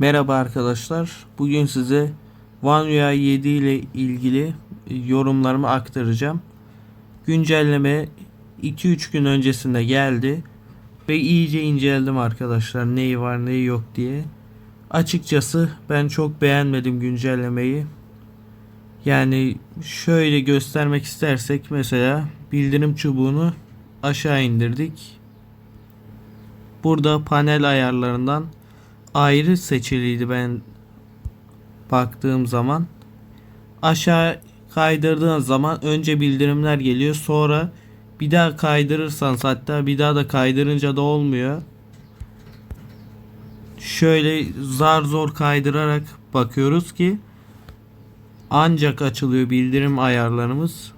Merhaba arkadaşlar. Bugün size One UI 7 ile ilgili yorumlarımı aktaracağım. Güncelleme 2-3 gün öncesinde geldi ve iyice inceledim arkadaşlar neyi var neyi yok diye. Açıkçası ben çok beğenmedim güncellemeyi. Yani şöyle göstermek istersek mesela bildirim çubuğunu aşağı indirdik. Burada panel ayarlarından ayrı seçiliydi ben baktığım zaman. Aşağı kaydırdığın zaman önce bildirimler geliyor. Sonra bir daha kaydırırsanız hatta bir daha da kaydırınca da olmuyor. Şöyle zar zor kaydırarak bakıyoruz ki ancak açılıyor bildirim ayarlarımız.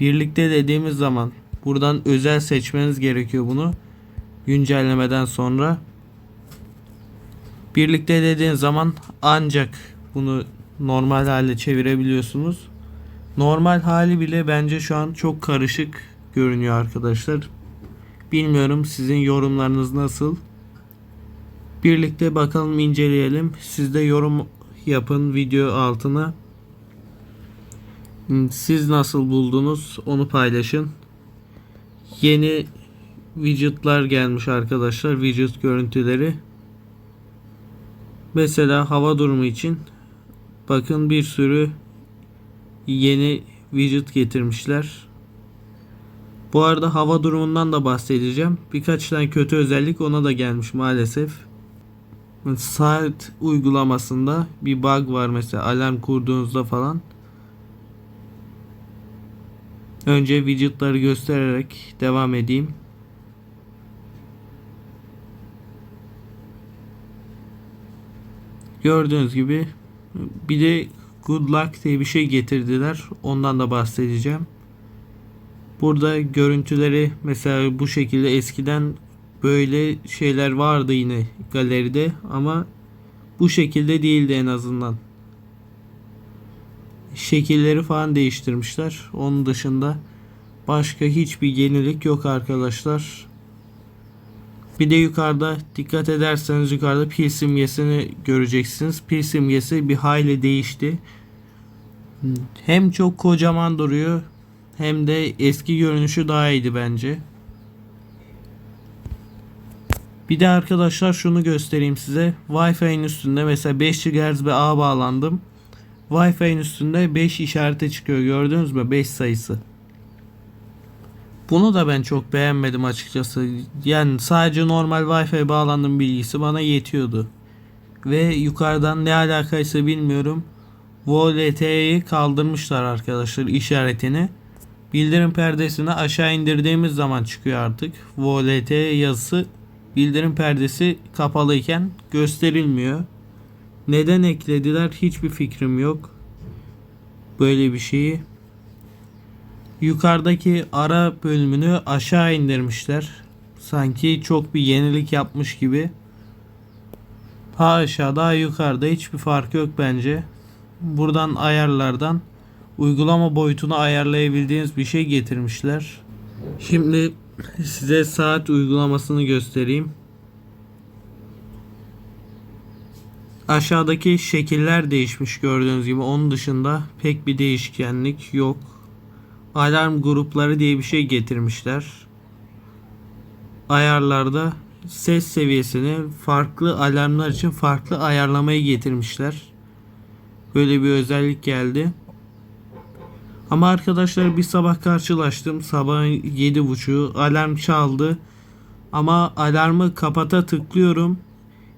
Birlikte dediğimiz zaman buradan özel seçmeniz gerekiyor bunu güncellemeden sonra. Birlikte dediğin zaman ancak bunu normal hale çevirebiliyorsunuz. Normal hali bile bence şu an çok karışık görünüyor arkadaşlar. Bilmiyorum sizin yorumlarınız nasıl? Birlikte bakalım inceleyelim. Siz de yorum yapın video altına. Siz nasıl buldunuz onu paylaşın. Yeni widgetlar gelmiş arkadaşlar. Widget görüntüleri. Mesela hava durumu için bakın bir sürü yeni widget getirmişler. Bu arada hava durumundan da bahsedeceğim. Birkaç tane kötü özellik ona da gelmiş maalesef. Saat uygulamasında bir bug var mesela alarm kurduğunuzda falan. Önce widgetları göstererek devam edeyim. Gördüğünüz gibi bir de good luck diye bir şey getirdiler. Ondan da bahsedeceğim. Burada görüntüleri mesela bu şekilde eskiden böyle şeyler vardı yine galeride ama bu şekilde değildi en azından. Şekilleri falan değiştirmişler. Onun dışında başka hiçbir yenilik yok arkadaşlar. Bir de yukarıda dikkat ederseniz yukarıda pil simgesini göreceksiniz. Pil simgesi bir hayli değişti. Hem çok kocaman duruyor hem de eski görünüşü daha iyiydi bence. Bir de arkadaşlar şunu göstereyim size. Wi-Fi'nin üstünde mesela 5 GHz bir ağ bağlandım. Wi-Fi'nin üstünde 5 işareti çıkıyor. Gördünüz mü? 5 sayısı. Bunu da ben çok beğenmedim açıkçası. Yani sadece normal Wi-Fi bağlandım bilgisi bana yetiyordu. Ve yukarıdan ne alakaysa bilmiyorum. VoLTE'yi kaldırmışlar arkadaşlar işaretini. Bildirim perdesini aşağı indirdiğimiz zaman çıkıyor artık. VoLTE yazısı bildirim perdesi kapalıyken gösterilmiyor. Neden eklediler hiçbir fikrim yok. Böyle bir şeyi yukarıdaki ara bölümünü aşağı indirmişler. Sanki çok bir yenilik yapmış gibi. Ha aşağıda yukarıda hiçbir fark yok bence. Buradan ayarlardan uygulama boyutunu ayarlayabildiğiniz bir şey getirmişler. Şimdi size saat uygulamasını göstereyim. Aşağıdaki şekiller değişmiş gördüğünüz gibi. Onun dışında pek bir değişkenlik yok alarm grupları diye bir şey getirmişler. Ayarlarda ses seviyesini farklı alarmlar için farklı ayarlamayı getirmişler. Böyle bir özellik geldi. Ama arkadaşlar bir sabah karşılaştım. Sabah 7.30'u alarm çaldı. Ama alarmı kapata tıklıyorum.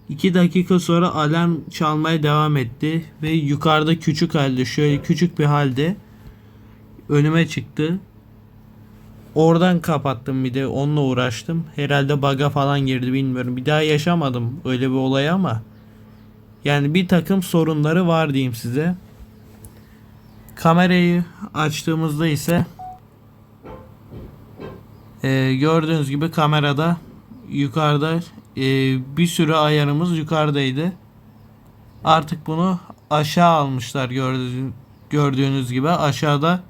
2 dakika sonra alarm çalmaya devam etti ve yukarıda küçük halde şöyle küçük bir halde önüme çıktı. Oradan kapattım bir de onunla uğraştım. Herhalde baga falan girdi bilmiyorum. Bir daha yaşamadım öyle bir olay ama. Yani bir takım sorunları var diyeyim size. Kamerayı açtığımızda ise e, gördüğünüz gibi kamerada yukarıda e, bir sürü ayarımız yukarıdaydı. Artık bunu aşağı almışlar gördüğünüz, gördüğünüz gibi aşağıda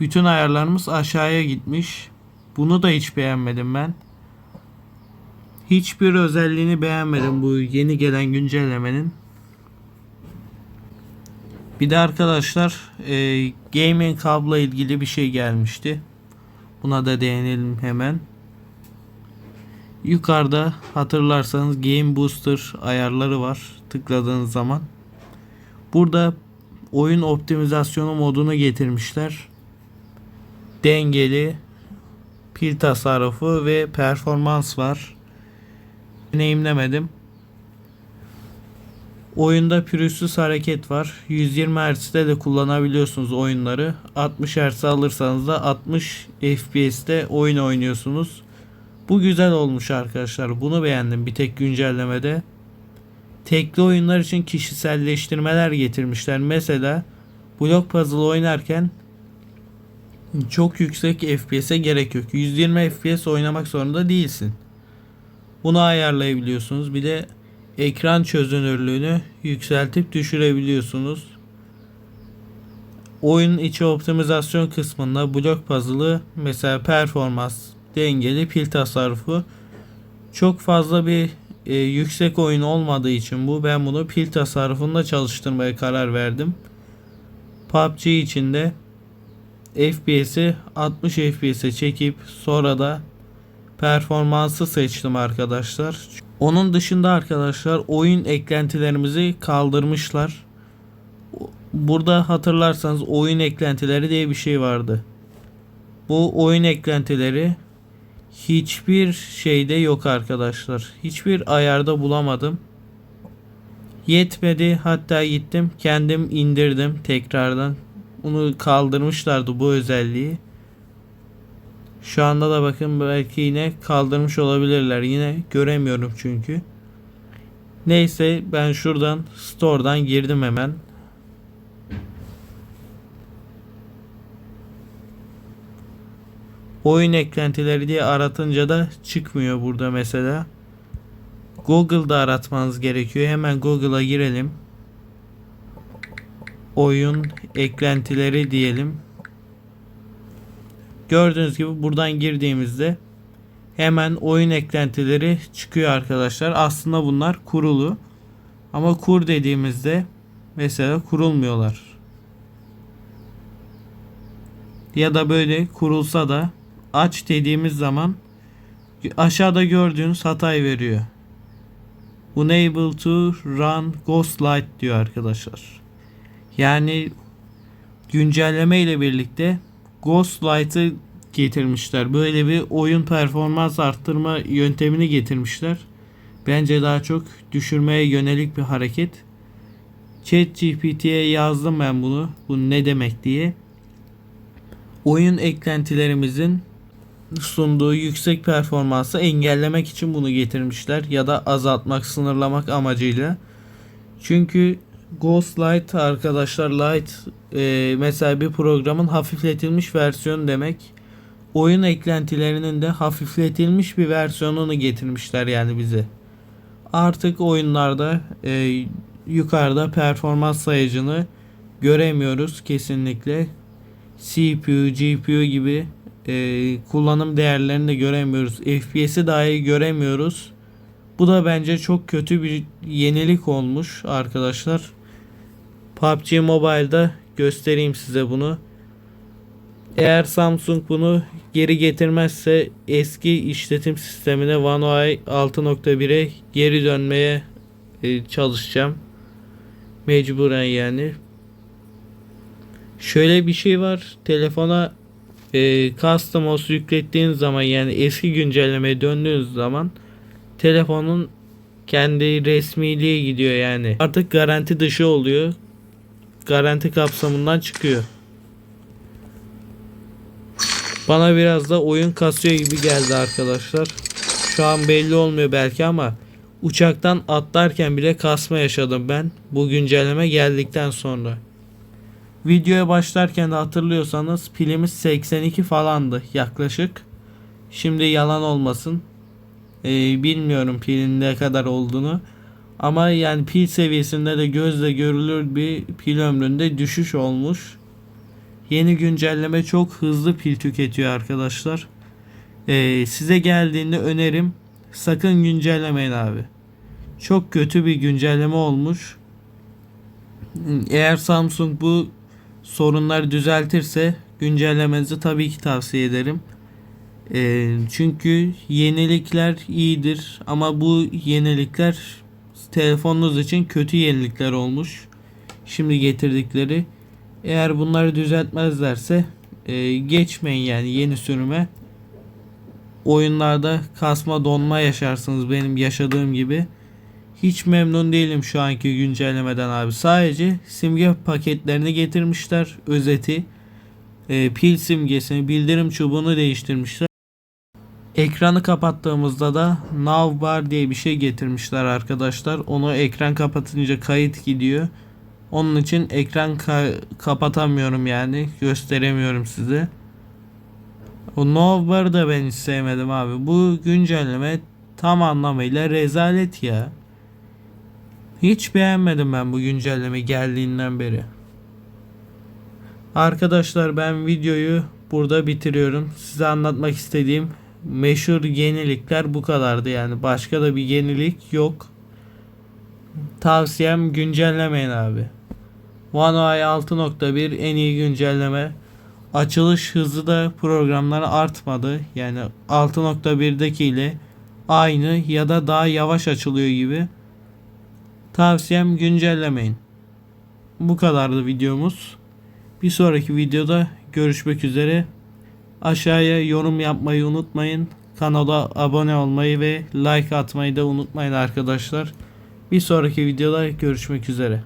bütün ayarlarımız aşağıya gitmiş. Bunu da hiç beğenmedim ben. Hiçbir özelliğini beğenmedim bu yeni gelen güncellemenin. Bir de arkadaşlar e, gaming kablo ilgili bir şey gelmişti. Buna da değinelim hemen. Yukarıda hatırlarsanız Game Booster ayarları var tıkladığınız zaman. Burada oyun optimizasyonu modunu getirmişler. Dengeli pil tasarrufu ve performans var. Deneyimlemedim. Oyunda pürüzsüz hareket var. 120 Hz'de de kullanabiliyorsunuz oyunları. 60 Hz alırsanız da 60 FPS'te oyun oynuyorsunuz. Bu güzel olmuş arkadaşlar. Bunu beğendim bir tek güncellemede. Tekli oyunlar için kişiselleştirmeler getirmişler. Mesela blok puzzle oynarken çok yüksek FPS'e gerek yok. 120 FPS oynamak zorunda değilsin. Bunu ayarlayabiliyorsunuz. Bir de ekran çözünürlüğünü yükseltip düşürebiliyorsunuz. Oyun içi optimizasyon kısmında blok puzzle'ı mesela performans, dengeli pil tasarrufu çok fazla bir e, yüksek oyun olmadığı için bu ben bunu pil tasarrufunda çalıştırmaya karar verdim. PUBG içinde FPS'i 60 FPS'e çekip sonra da performansı seçtim arkadaşlar. Onun dışında arkadaşlar oyun eklentilerimizi kaldırmışlar. Burada hatırlarsanız oyun eklentileri diye bir şey vardı. Bu oyun eklentileri hiçbir şeyde yok arkadaşlar. Hiçbir ayarda bulamadım. Yetmedi hatta gittim kendim indirdim tekrardan. Bunu kaldırmışlardı bu özelliği. Şu anda da bakın belki yine kaldırmış olabilirler. Yine göremiyorum çünkü. Neyse ben şuradan store'dan girdim hemen. Oyun eklentileri diye aratınca da çıkmıyor burada mesela. Google'da aratmanız gerekiyor. Hemen Google'a girelim. Oyun eklentileri diyelim. Gördüğünüz gibi buradan girdiğimizde hemen oyun eklentileri çıkıyor arkadaşlar. Aslında bunlar kurulu. Ama kur dediğimizde mesela kurulmuyorlar. Ya da böyle kurulsa da aç dediğimiz zaman aşağıda gördüğünüz hatayı veriyor. Unable to run Ghostlight diyor arkadaşlar. Yani güncelleme ile birlikte Ghostlight'ı getirmişler. Böyle bir oyun performans arttırma yöntemini getirmişler. Bence daha çok düşürmeye yönelik bir hareket. ChatGPT'ye yazdım ben bunu. Bu ne demek diye. Oyun eklentilerimizin sunduğu yüksek performansı engellemek için bunu getirmişler ya da azaltmak, sınırlamak amacıyla. Çünkü Ghost Light arkadaşlar Light e, mesela bir programın hafifletilmiş versiyonu demek. Oyun eklentilerinin de hafifletilmiş bir versiyonunu getirmişler yani bize. Artık oyunlarda e, yukarıda performans sayacını göremiyoruz kesinlikle. CPU, GPU gibi e, kullanım değerlerini de göremiyoruz. FPS'i dahi göremiyoruz. Bu da bence çok kötü bir yenilik olmuş arkadaşlar. PUBG Mobile'da göstereyim size bunu. Eğer Samsung bunu geri getirmezse eski işletim sistemine One UI 6.1'e geri dönmeye e, çalışacağım. Mecburen yani. Şöyle bir şey var. Telefona e, custom OS yüklettiğiniz zaman yani eski güncellemeye döndüğünüz zaman telefonun kendi resmiliğe gidiyor yani. Artık garanti dışı oluyor. Garanti kapsamından çıkıyor. Bana biraz da oyun kasıyor gibi geldi arkadaşlar. Şu an belli olmuyor belki ama uçaktan atlarken bile kasma yaşadım ben. Bu güncelleme geldikten sonra. Videoya başlarken de hatırlıyorsanız pilimiz 82 falandı yaklaşık. Şimdi yalan olmasın. Ee, bilmiyorum pilin ne kadar olduğunu. Ama yani pil seviyesinde de gözle görülür bir pil ömründe düşüş olmuş. Yeni güncelleme çok hızlı pil tüketiyor arkadaşlar. Ee, size geldiğinde önerim sakın güncellemeyin abi. Çok kötü bir güncelleme olmuş. Eğer Samsung bu sorunları düzeltirse güncellemenizi tabii ki tavsiye ederim. Ee, çünkü yenilikler iyidir ama bu yenilikler telefonunuz için kötü yenilikler olmuş. Şimdi getirdikleri. Eğer bunları düzeltmezlerse e, geçmeyin yani yeni sürüme. Oyunlarda kasma donma yaşarsınız benim yaşadığım gibi. Hiç memnun değilim şu anki güncellemeden abi. Sadece simge paketlerini getirmişler. Özeti. e, pil simgesini, bildirim çubuğunu değiştirmişler. Ekranı kapattığımızda da Nav Bar diye bir şey getirmişler arkadaşlar. Onu ekran kapatınca kayıt gidiyor. Onun için ekran ka- kapatamıyorum yani. Gösteremiyorum size. O Nav Bar'ı da ben hiç sevmedim abi. Bu güncelleme tam anlamıyla rezalet ya. Hiç beğenmedim ben bu güncelleme geldiğinden beri. Arkadaşlar ben videoyu burada bitiriyorum. Size anlatmak istediğim meşhur yenilikler bu kadardı yani. Başka da bir yenilik yok. Tavsiyem güncellemeyin abi. One UI 6.1 en iyi güncelleme. Açılış hızı da programları artmadı. Yani 6.1'deki ile aynı ya da daha yavaş açılıyor gibi. Tavsiyem güncellemeyin. Bu kadardı videomuz. Bir sonraki videoda görüşmek üzere. Aşağıya yorum yapmayı unutmayın. Kanala abone olmayı ve like atmayı da unutmayın arkadaşlar. Bir sonraki videoda görüşmek üzere.